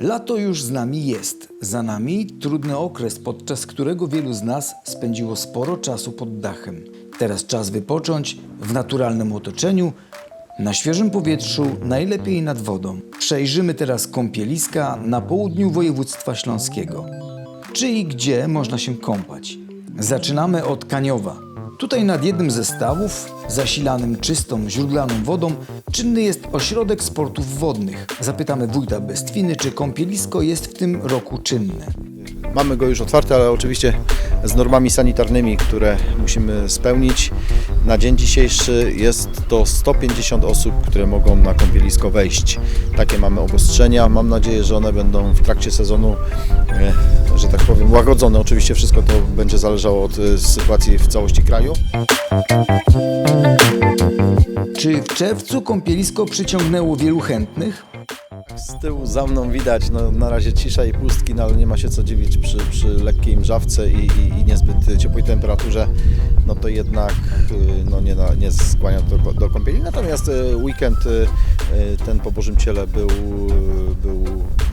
Lato już z nami jest. Za nami trudny okres, podczas którego wielu z nas spędziło sporo czasu pod dachem. Teraz czas wypocząć w naturalnym otoczeniu, na świeżym powietrzu, najlepiej nad wodą. Przejrzymy teraz kąpieliska na południu województwa śląskiego. Czy i gdzie można się kąpać? Zaczynamy od Kaniowa. Tutaj nad jednym ze stawów, zasilanym czystą źródlaną wodą, czynny jest ośrodek sportów wodnych. Zapytamy wójta Bestwiny, czy kąpielisko jest w tym roku czynne. Mamy go już otwarty, ale oczywiście z normami sanitarnymi, które musimy spełnić. Na dzień dzisiejszy jest to 150 osób, które mogą na kąpielisko wejść. Takie mamy obostrzenia. Mam nadzieję, że one będą w trakcie sezonu, e, że tak powiem, łagodzone. Oczywiście wszystko to będzie zależało od e, sytuacji w całości kraju. Czy w czerwcu kąpielisko przyciągnęło wielu chętnych? Z tyłu za mną widać no, na razie cisza i pustki, no, ale nie ma się co dziwić przy, przy lekkiej mrzawce i, i, i niezbyt ciepłej temperaturze, no to jednak y, no, nie, na, nie skłania do, do kąpieli. Natomiast y, weekend y, ten po Bożym Ciele był, był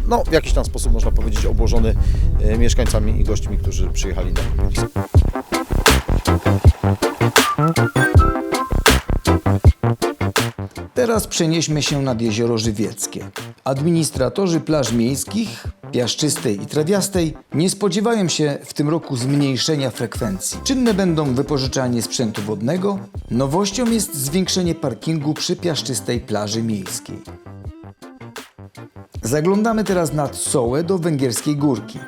no, w jakiś tam sposób można powiedzieć obłożony mieszkańcami i gośćmi, którzy przyjechali na kąpielisko. Teraz przenieśmy się nad jezioro Żywieckie. Administratorzy plaż miejskich, piaszczystej i trawiastej, nie spodziewają się w tym roku zmniejszenia frekwencji. Czynne będą wypożyczanie sprzętu wodnego. Nowością jest zwiększenie parkingu przy piaszczystej plaży miejskiej. Zaglądamy teraz nad Sołę do Węgierskiej Górki.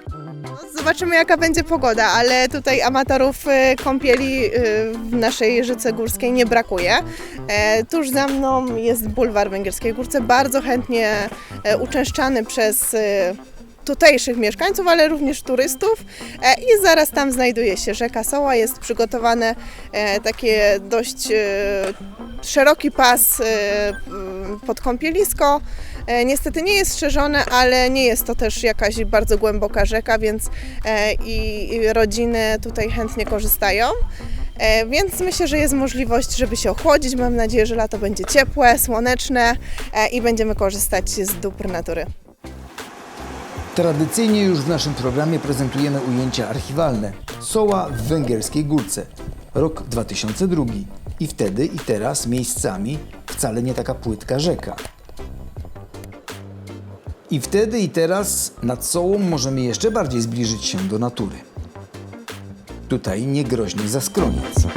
Zobaczymy jaka będzie pogoda, ale tutaj amatorów e, kąpieli e, w naszej Rzece Górskiej nie brakuje. E, Tuż za mną jest bulwar Węgierskiej Górce, bardzo chętnie e, uczęszczany przez e, tutejszych mieszkańców, ale również turystów E, i zaraz tam znajduje się rzeka Soła, jest przygotowane takie dość szeroki pas pod kąpielisko. E, Niestety nie jest strzeżone, ale nie jest to też jakaś bardzo głęboka rzeka, więc e, i rodziny tutaj chętnie korzystają. E, Więc myślę, że jest możliwość, żeby się ochłodzić. Mam nadzieję, że lato będzie ciepłe, słoneczne i będziemy korzystać z dóbr natury. Tradycyjnie już w naszym programie prezentujemy ujęcia archiwalne. Soła w Węgierskiej Górce. Rok 2002. I wtedy i teraz miejscami wcale nie taka płytka rzeka. I wtedy i teraz nad Sołą możemy jeszcze bardziej zbliżyć się do natury. Tutaj nie groźnie za skroniec.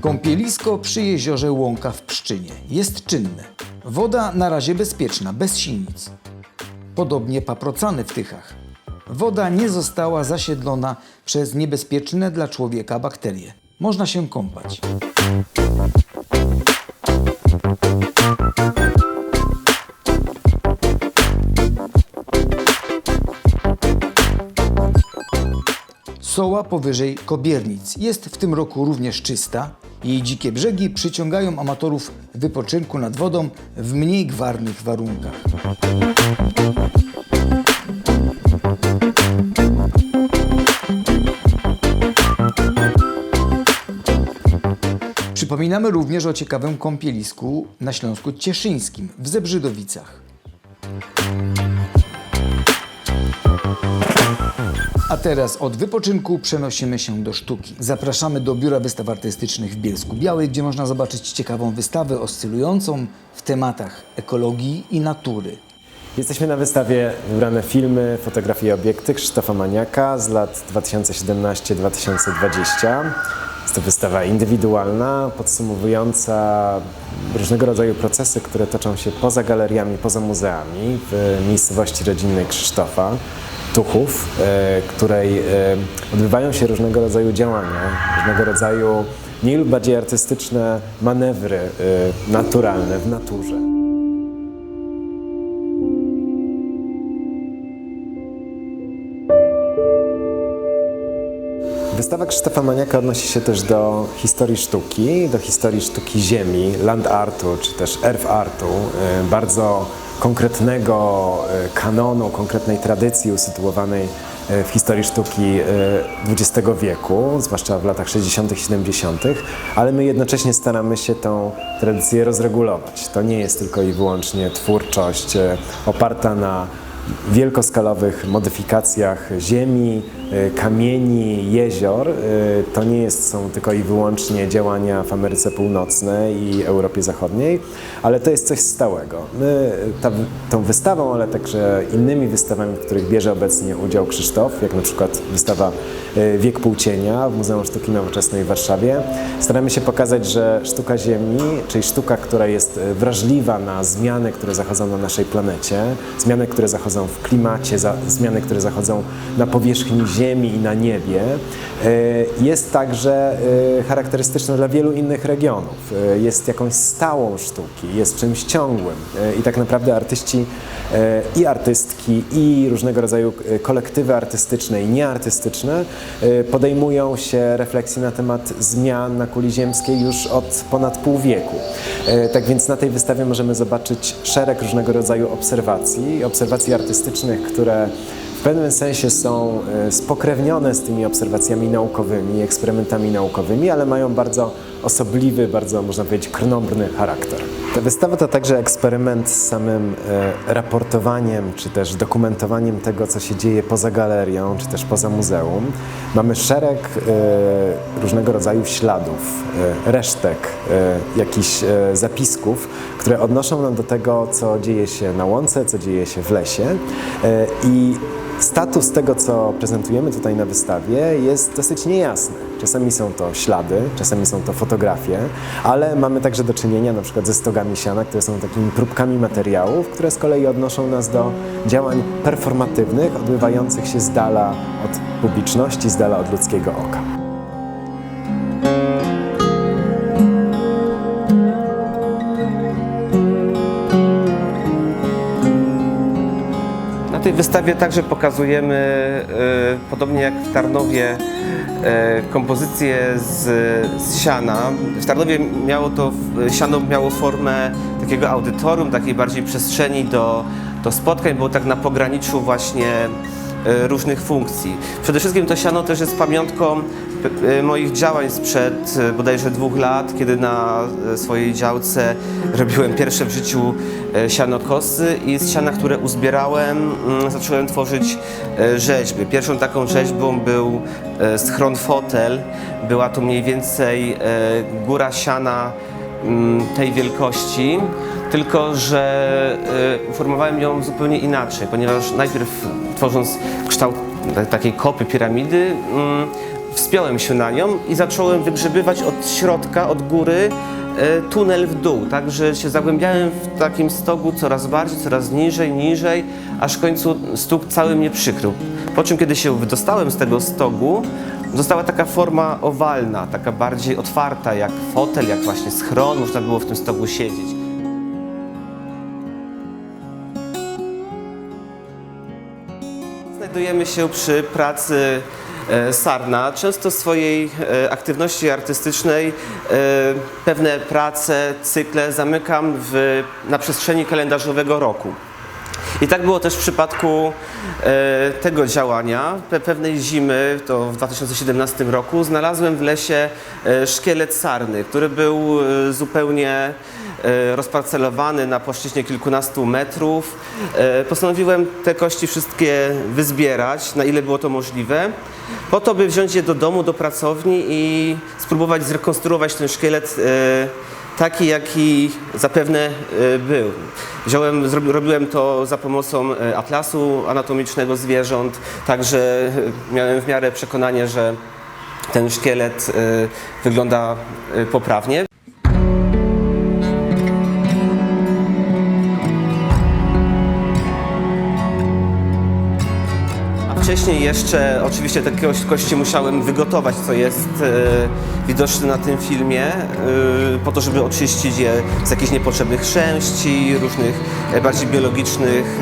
Kąpielisko przy jeziorze Łąka w Pszczynie jest czynne. Woda na razie bezpieczna, bez sinic. Podobnie paprocany w Tychach. Woda nie została zasiedlona przez niebezpieczne dla człowieka bakterie. Można się kąpać. Soła powyżej Kobiernic jest w tym roku również czysta. Jej dzikie brzegi przyciągają amatorów wypoczynku nad wodą w mniej gwarnych warunkach. Przypominamy również o ciekawym kąpielisku na Śląsku Cieszyńskim w Zebrzydowicach. A teraz od wypoczynku przenosimy się do sztuki. Zapraszamy do Biura Wystaw Artystycznych w Bielsku Białej, gdzie można zobaczyć ciekawą wystawę oscylującą w tematach ekologii i natury. Jesteśmy na wystawie wybrane filmy, fotografie i obiekty Krzysztofa Maniaka z lat 2017-2020. Jest to wystawa indywidualna, podsumowująca różnego rodzaju procesy, które toczą się poza galeriami, poza muzeami w miejscowości rodzinnej Krzysztofa. Tuchów, e, której e, odbywają się różnego rodzaju działania, różnego rodzaju mniej lub bardziej artystyczne manewry e, naturalne w naturze. Wystawa Krzysztofa Maniaka odnosi się też do historii sztuki, do historii sztuki ziemi, land artu czy też earth artu, e, bardzo konkretnego e, kanonu, konkretnej tradycji usytuowanej e, w historii sztuki XX wieku, zwłaszcza w latach 60., 70., ale my jednocześnie staramy się tą tradycję rozregulować. To nie jest tylko i wyłącznie twórczość oparta na wielkoskalowych modyfikacjach ziemi, y, kamieni, jezior. Y, To nie jest, są tylko i wyłącznie działania w Ameryce Północnej i Europie Zachodniej, ale to jest coś stałego. My ta, tą wystawą, ale także innymi wystawami, w których bierze obecnie udział Krzysztof, jak na przykład wystawa y, Wiek Płócienia w Muzeum Sztuki Nowoczesnej w Warszawie, staramy się pokazać, że sztuka Ziemi, czyli sztuka, która jest wrażliwa na zmiany, które zachodzą na naszej planecie, zmiany, które zachodzą w klimacie, za, zmiany, które zachodzą na powierzchni Ziemi i na niebie, y, jest także y, charakterystyczna dla wielu innych regionów. Y, Jest jakąś stałą sztuki, jest czymś ciągłym i tak naprawdę artyści i artystki i różnego rodzaju kolektywy artystyczne i nieartystyczne podejmują się refleksji na temat zmian na kuli ziemskiej już od ponad pół wieku. Tak więc na tej wystawie możemy zobaczyć szereg różnego rodzaju obserwacji, obserwacji artystycznych, które w pewnym sensie są e, spokrewnione z tymi obserwacjami naukowymi, eksperymentami naukowymi, ale mają bardzo osobliwy, bardzo można powiedzieć krnąbrny charakter. Ta wystawa to także eksperyment z samym e, raportowaniem, czy też dokumentowaniem tego, co się dzieje poza galerią, czy też poza muzeum. Mamy szereg e, różnego rodzaju śladów, e, resztek, jakichś zapisków, które odnoszą nam do tego, co dzieje się na łące, co dzieje się w lesie. I Status tego, co prezentujemy tutaj na wystawie, jest dosyć niejasny. Czasami są to ślady, czasami są to fotografie, ale mamy także do czynienia na przykład ze stogami siana, które są takimi próbkami materiałów, które z kolei odnoszą nas do działań performatywnych, odbywających się z dala od publiczności, z dala od ludzkiego oka. Na tej wystawie także pokazujemy, e, podobnie jak w Tarnowie, e, kompozycje z, z siana. W Tarnowie miało to, siano miało formę takiego audytorium, takiej bardziej przestrzeni do, do spotkań, było tak na pograniczu właśnie e, różnych funkcji. Przede wszystkim to siano też jest pamiątką e, moich działań sprzed e, bodajże dwóch lat, kiedy na e, swojej działce robiłem pierwsze w życiu e, sianokosy i z siana, które uzbierałem, mm, zacząłem tworzyć e, rzeźby. Pierwszą taką rzeźbą był e, schron fotel. Była to mniej więcej e, góra siana mm, tej wielkości, tylko że e, uformowałem ją zupełnie inaczej, ponieważ najpierw tworząc kształt ta- takiej kopy piramidy, mm, wspiąłem się na nią i zacząłem wygrzebywać od środka, od góry e, tunel w dół, tak, że się zagłębiałem w takim stogu coraz bardziej, coraz niżej, niżej, aż w końcu stóg cały mnie przykrył. Po czym, kiedy się wydostałem z tego stogu, została taka forma owalna, taka bardziej otwarta, jak fotel, jak właśnie schron, można było w tym stogu siedzieć. Znajdujemy się przy pracy e, Sarna. Często w swojej e, aktywności artystycznej e, pewne prace, cykle zamykam w, na przestrzeni kalendarzowego roku. I tak było też w przypadku e, tego działania. Pe pewnej zimy, to w 2017 roku, znalazłem w lesie e, szkielet sarny, który był e, zupełnie e, rozparcelowany na płaszczyźnie kilkunastu metrów. E, postanowiłem te kości wszystkie wyzbierać, na ile było to możliwe, po to, by wziąć je do domu, do pracowni i spróbować zrekonstruować ten szkielet e, taki, jaki zapewne e, był. Wziąłem, robiłem to za pomocą e, atlasu anatomicznego zwierząt, także e, miałem w miarę przekonanie, że ten szkielet wygląda poprawnie. Wcześniej jeszcze oczywiście te kości- musiałem wygotować, co jest e, widoczne na tym filmie, e, po to, żeby oczyścić je z jakichś niepotrzebnych części, różnych e, bardziej biologicznych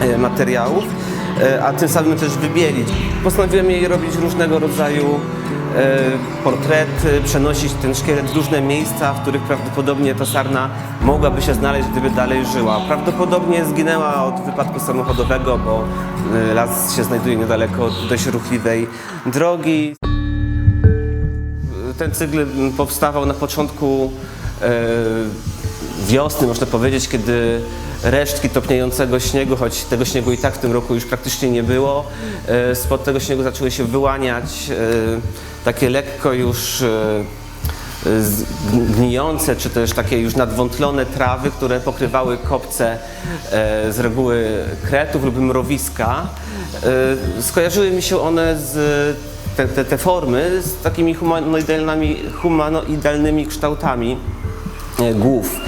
e, e, materiałów, e, a tym samym też wybielić. Postanowiłem je robić różnego rodzaju portrety, przenosić ten szkielet w różne miejsca, w których prawdopodobnie ta sarna mogłaby się znaleźć, gdyby dalej żyła. Prawdopodobnie zginęła od wypadku samochodowego, bo e, las się znajduje niedaleko od dość ruchliwej drogi. Ten cykl powstawał na początku e, wiosny, można powiedzieć, kiedy resztki topniejącego śniegu, choć tego śniegu i tak w tym roku już praktycznie nie było, e, spod tego śniegu zaczęły się wyłaniać e, takie lekko już e, gnijące, czy też takie już nadwątlone trawy, które pokrywały kopce z reguły kretów lub mrowiska. Skojarzyły mi się one z te, te, te formy z takimi humanoidalnymi, humanoidalnymi kształtami głów.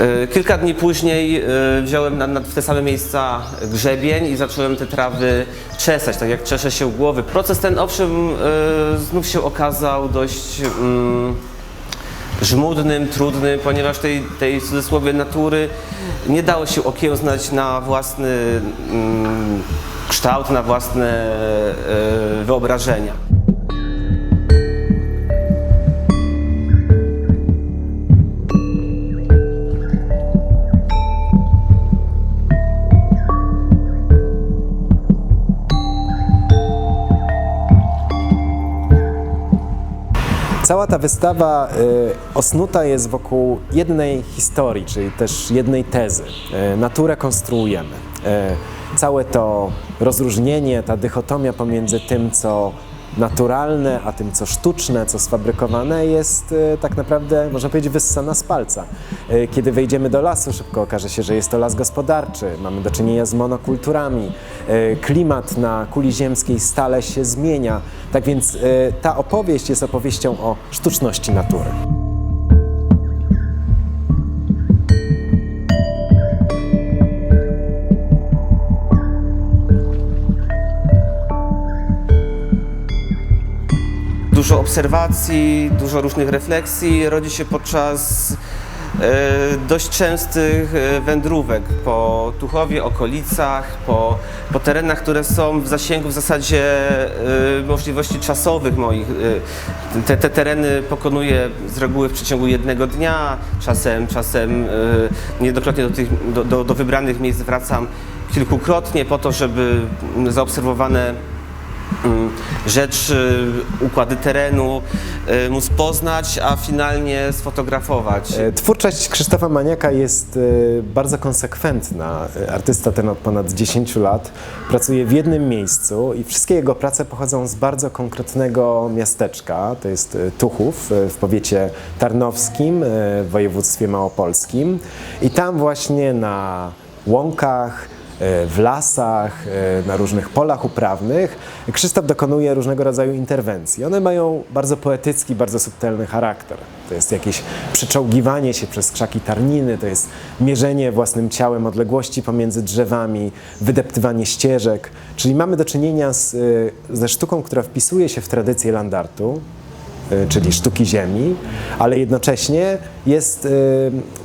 E, Kilka dni później e, wziąłem na, w te same miejsca grzebień i zacząłem te trawy czesać, tak jak czesze się głowy. Proces ten owszem e, znów się okazał dość mm, żmudnym, trudnym, ponieważ tej, tej w cudzysłowie natury nie dało się okiełznać na własny mm, kształt, na własne wyobrażenia. Cała ta wystawa y, osnuta jest wokół jednej historii, czyli też jednej tezy. Y, naturę konstruujemy. Y, całe to rozróżnienie, ta dychotomia pomiędzy tym, co naturalne, a tym, co sztuczne, co sfabrykowane, jest y, tak naprawdę, można powiedzieć, wyssana z palca. Y, Kiedy wejdziemy do lasu, szybko okaże się, że jest to las gospodarczy, mamy do czynienia z monokulturami, y, klimat na kuli ziemskiej stale się zmienia. Tak więc ta opowieść jest opowieścią o sztuczności natury. Dużo obserwacji, dużo różnych refleksji rodzi się podczas e, dość częstych e, wędrówek po Tuchowie, okolicach, po, po terenach, które są w zasięgu w zasadzie e, możliwości czasowych moich. Te, te tereny pokonuję z reguły w przeciągu jednego dnia, czasem, czasem niejednokrotnie do, tych, do, do, do wybranych miejsc wracam kilkukrotnie po to, żeby zaobserwowane mm, rzeczy, układy terenu y, móc poznać, a finalnie sfotografować. E, Twórczość Krzysztofa Maniaka jest e, bardzo konsekwentna. E, Artysta ten od ponad 10 lat pracuje w jednym miejscu i wszystkie jego prace pochodzą z bardzo konkretnego miasteczka. To jest Tuchów w powiecie tarnowskim, w województwie małopolskim. I tam właśnie na łąkach, w lasach, e, na różnych polach uprawnych, Krzysztof dokonuje różnego rodzaju interwencji. One mają bardzo poetycki, bardzo subtelny charakter. To jest jakieś przeczołgiwanie się przez krzaki tarniny, to jest mierzenie własnym ciałem odległości pomiędzy drzewami, wydeptywanie ścieżek. Czyli mamy do czynienia z, y, ze sztuką, która wpisuje się w tradycję landartu, czyli sztuki ziemi, ale jednocześnie jest y,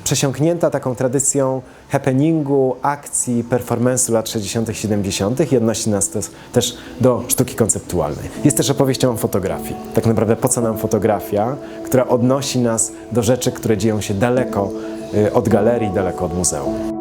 przesiąknięta taką tradycją happeningu, akcji, performance'u lat 60., 70. i odnosi nas to też do sztuki konceptualnej. Jest też opowieścią o fotografii. Tak naprawdę po co nam fotografia, która odnosi nas do rzeczy, które dzieją się daleko y, od galerii, daleko od muzeum.